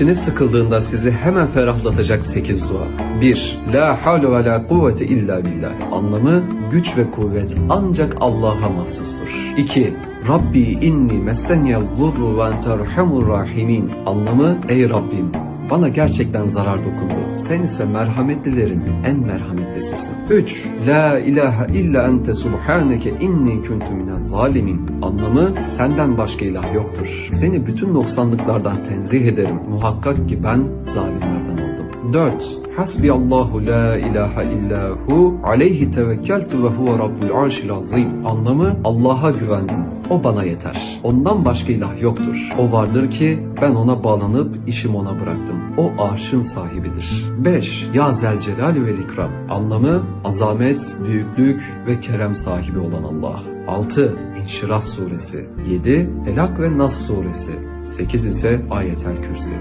İçiniz sıkıldığında sizi hemen ferahlatacak 8 dua. 1. La havle ve la kuvvete illa billah. Anlamı güç ve kuvvet ancak Allah'a mahsustur. 2. Rabbi inni messenyel zurru ve ente erhamur rahimin. Anlamı ey Rabbim bana gerçekten zarar dokundu. Sen ise merhametlilerin en merhametlisisin. 3. La ilahe illa ente subhaneke inni kuntu minez zalimin. Anlamı senden başka ilah yoktur. Seni bütün noksanlıklardan tenzih ederim. Muhakkak ki ben zalimlerden oldum. 4. Hasbi Allahu la ilahe illa hu aleyhi tevekkeltu ve huve rabbul arşil azim. Anlamı Allah'a güvendim. O bana yeter. Ondan başka ilah yoktur. O vardır ki ben ona bağlanıp işimi ona bıraktım. O arşın sahibidir. 5. Ya Zelcelal ve İkram. Anlamı azamet, büyüklük ve kerem sahibi olan Allah. 6. İnşirah suresi. 7. Felak ve Nas suresi. 8 ise Ayetel Kürsi.